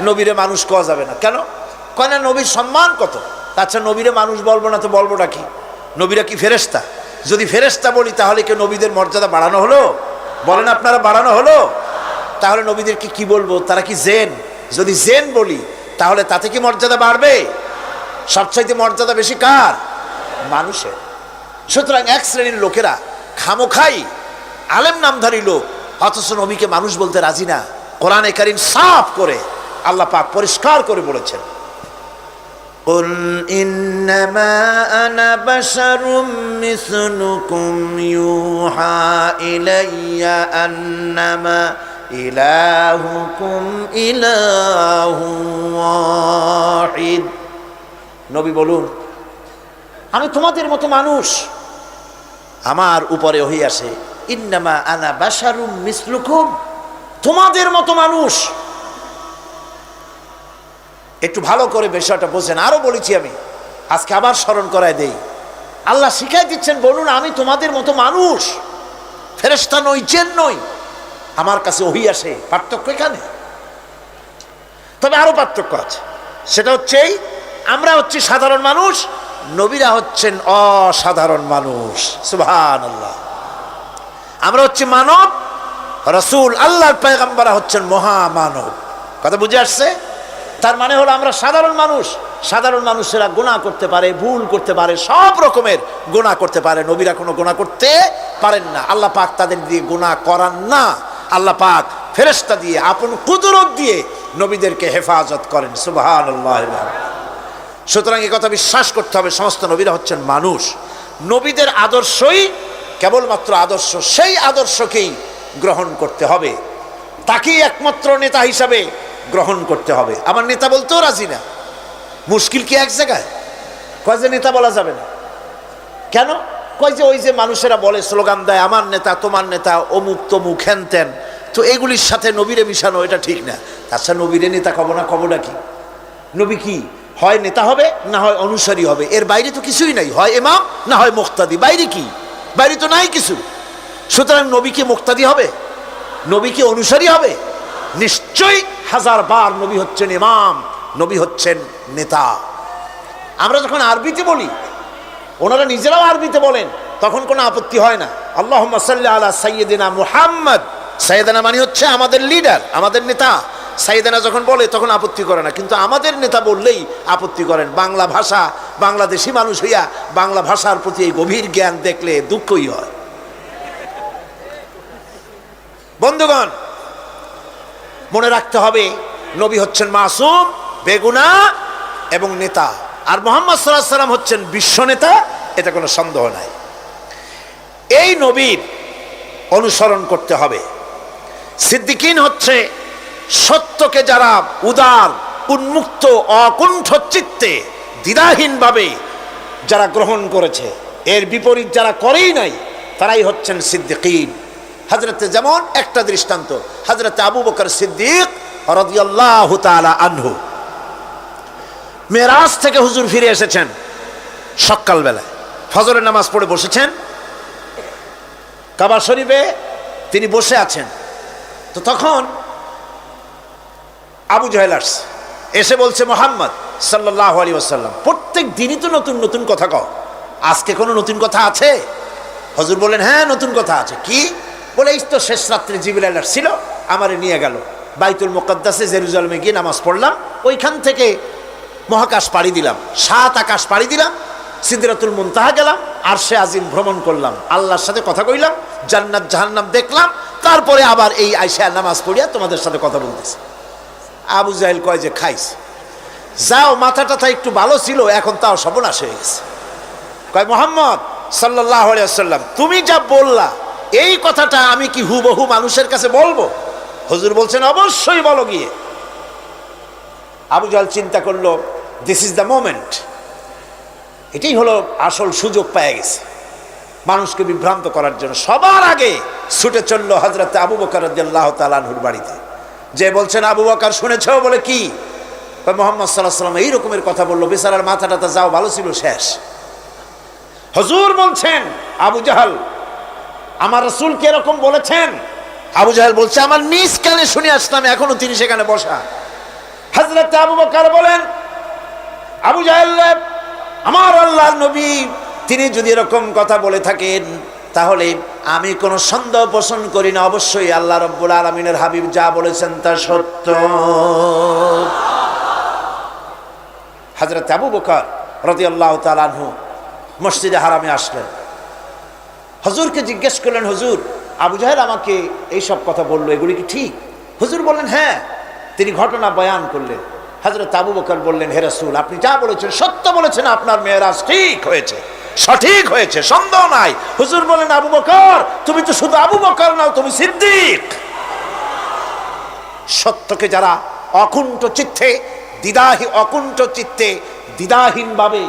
নবীরে মানুষ কওয়া যাবে না। কেন? কয় না, নবীর সম্মান কত? আচ্ছা নবীরে মানুষ বলব না তো বলবোটা কি? নবীরা কি ফেরেস্তা যদি ফেরেস্তা বলি, তাহলে কি নবীদের মর্যাদা বাড়ানো হলো? বলেন আপনারা, বাড়ানো হলো? তাহলে নবীদেরকে কি বলব? তারা কি জেন? যদি জেন বলি, তাহলে তাতে কি মর্যাদা বাড়বে? সবচাইতে মর্যাদা বেশি কার? মানুষের। সুতরাং এক শ্রেণির লোকেরা খামোখাই, আলেম নামধারী লোক, অথচ নবীকে মানুষ বলতে রাজি না। কোরআনে কারিম সাফ করে আল্লাহ পাক পরিষ্কার করে বলেছেন قل إنما أنا بشر مثلكم يوحى إلي أنما إلهكم إله واحد নবী বলুন আমি তোমাদের মতো মানুষ আমার উপরে ওহি আসে ইন্নামা আনা বাসারুম মিসলুকুম তোমাদের মতো মানুষ একটু ভালো করে বিষয়টা বোঝেন আরও বলেছি আমি। আজকে আবার স্মরণ করায় দেই। আল্লাহ শিখাই দিচ্ছেন বলুন আমি তোমাদের মতো মানুষ। ফেরেস্তা নই চেন নই। আমার কাছে ওহি আসে পার্থক্য এখানে। তবে আরও পার্থক্য আছে। সেটা হচ্ছে এই, আমরা হচ্ছি সাধারণ মানুষ নবীরা হচ্ছেন অসাধারণ মানুষ। সুবহান আল্লাহ আমরা হচ্ছি মানব রসুল আল্লাহর পেগম্বরা হচ্ছেন মহামানব। কথা বুঝে আসছে? তার মানে হলো আমরা সাধারণ মানুষ। সাধারণ মানুষেরা গুণা করতে পারে, ভুল করতে পারে, সব রকমের গোনা করতে পারে। নবীরা কোনো গুণা করতে পারেন না। আল্লাহ পাক তাদের দিয়ে গুণা করান না। আল্লাহ পাক ফেরেস্তা দিয়ে, আপন কুদরত দিয়ে নবীদেরকে হেফাজত করেন। সুবাহান সুতরাং এ কথা বিশ্বাস করতে হবে। সমস্ত নবীরা হচ্ছেন মানুষ। নবীদের আদর্শই কেবলমাত্র আদর্শ। সেই আদর্শকেই গ্রহণ করতে হবে। তাকেই একমাত্র নেতা হিসাবে গ্রহণ করতে হবে। আমার নেতা বলতেও রাজি না। মুশকিল কি এক জায়গায়? কয় যে নেতা বলা যাবে না। কেন? কয় যে ওই যে মানুষেরা বলে, স্লোগান দেয়, আমার নেতা, তোমার নেতা, অমুক, তমুক হ্যান ত্যান তো এগুলির সাথে নবীরে মিশানো এটা ঠিক না। আচ্ছা নবীরে নেতা কব না, কবটা কি? নবী কি? হয় নেতা হবে, না হয় অনুসারী হবে। এর বাইরে তো কিছুই নাই। হয় এমাম না হয় মুক্তাদি। বাইরে কি? বাইরে তো নাই কিছু। সুতরাং নবী কি মুক্তাদি হবে? নবী কি অনুসারী হবে? নিশ্চয়ই হাজার বার নবী হচ্ছেন ইমাম, নবী হচ্ছেন নেতা। আমরা যখন আরবিতে বলি, ওনারা নিজেরাও আরবিতে বলেন, তখন কোনো আপত্তি হয় না। আল্লাহ সাল্লাহ আলা সাইয়েদিনা মুহাম্মদ। সাইয়েদানা মানে হচ্ছে আমাদের লিডার আমাদের নেতা। সাইদানা যখন বলে, তখন আপত্তি করে না। কিন্তু আমাদের নেতা বললেই আপত্তি করেন। বাংলা ভাষা, বাংলাদেশি মানুষ হইয়া বাংলা ভাষার প্রতি এই গভীর জ্ঞান দেখলে দুঃখই হয়। বন্ধুগণ মনে রাখতে হবে, নবী হচ্ছেন মাসুম, বেগুনা এবং নেতা। আর মোহাম্মদ সাল্লাহ সাল্লাম হচ্ছেন বিশ্ব নেতা, এটা কোনো সন্দেহ নাই। এই নবীর অনুসরণ করতে হবে। সিদ্দিকিন হচ্ছে সত্যকে যারা উদার, উন্মুক্ত, অকুণ্ঠ চিত্তে দ্বিধাহীনভাবে যারা গ্রহণ করেছে, এর বিপরীত যারা করেই নাই, তারাই হচ্ছেন সিদ্দিকিন। হাজরতে যেমন একটা দৃষ্টান্ত হাজরতে আবু বকর সিদ্দিক আনহু। মেরাজ থেকে হুজুর ফিরে এসেছেন সকালবেলায়। ফজরের নামাজ পড়ে বসেছেন। কাবা শরীফে তিনি বসে আছেন। তো তখন আবু জাহেল এসে বলছে, মোহাম্মদ সাল্লাহ আলী আসাল্লাম প্রত্যেক দিনই তো নতুন নতুন কথা কও। আজকে কোনো নতুন কথা আছে? হজুর বলেন হ্যাঁ নতুন কথা আছে। কি? বলে এই তো শেষ রাত্রে জিবিলাল ছিল আমারে নিয়ে গেল। বাইতুল মোকাদ্দাসে জেরুজালেমে গিয়ে নামাজ পড়লাম, ওইখান থেকে মহাকাশ পাড়ি দিলাম, সাত আকাশ পাড়ি দিলাম সিদ্দিরাতুল মুনতাহা গেলাম, আর সে আজিম ভ্রমণ করলাম। আল্লাহর সাথে কথা কইলাম, জান্নাত জাহান্নাম দেখলাম, তারপরে আবার এই আইসা নামাজ পড়িয়া তোমাদের সাথে কথা বলতেছে। আবু জাহেল কয় যে, খাইস, যাও মাথা টাথা একটু ভালো ছিল, এখন তাও সর্বনাশ হয়ে গেছে। কয়, মোহাম্মদ সাল্লাহ সাল্লাম তুমি যা বললা এই কথাটা আমি কি হুবহু মানুষের কাছে বলব? হজুর বলছেন, অবশ্যই বলো গিয়ে। আবু জাহাল চিন্তা করল দিস ইজ দ্য মোমেন্ট এটাই হলো আসল সুযোগ পেয়ে গেছে। মানুষকে বিভ্রান্ত করার জন্য। সবার আগে ছুটে চলল হজরত আবু বকর আল্লাহ তালানহুর বাড়িতে। যে বলছেন, আবু বকর, শুনেছ? বলে, কি? মোহাম্মদ সাল্লাহ সাল্লাম এই রকমের কথা বলল। বেচারার মাথাটা যাও, ভালো ছিল, শেষ। হজুর বলছেন, আবু জাহাল আমার রসুল কে এরকম বলেছেন? আবু জাহাল বলছে আমার নিজ কানে শুনে আসলাম এখনও তিনি সেখানে বসা। হজরত আবু বকার বলেন আবু জাহেল আমার আল্লাহ নবী তিনি যদি এরকম কথা বলে থাকেন তাহলে আমি কোনো সন্দেহ পোষণ করি না। অবশ্যই আল্লাহ রব্বুল আলমিনের হাবিব যা বলেছেন তা সত্য। হজরত আবু বকার রতি আল্লাহ তালানহু মসজিদে হারামে আসলেন। হজুরকে জিজ্ঞেস করলেন, হজুর, আবু জাহেল আমাকে এইসব কথা বলল, এগুলি কি ঠিক? হুজুর বললেন হ্যাঁ। তিনি ঘটনা বয়ান করলেন। হজরত আবু বকর বললেন, হে রাসূল, আপনি যা বলেছেন, সত্য বলেছেন, আপনার মেয়েরাজ ঠিক হয়েছে, সঠিক হয়েছে, সন্দেহ নাই। হুজুর বলেন আবু বকর, তুমি তো শুধু আবু বকর নাও, তুমি সিদ্দিক। সত্যকে যারা অকুণ্ঠ চিত্তে দ্বিধাহী অকুণ্ঠ চিত্তে দ্বিধাহীনভাবে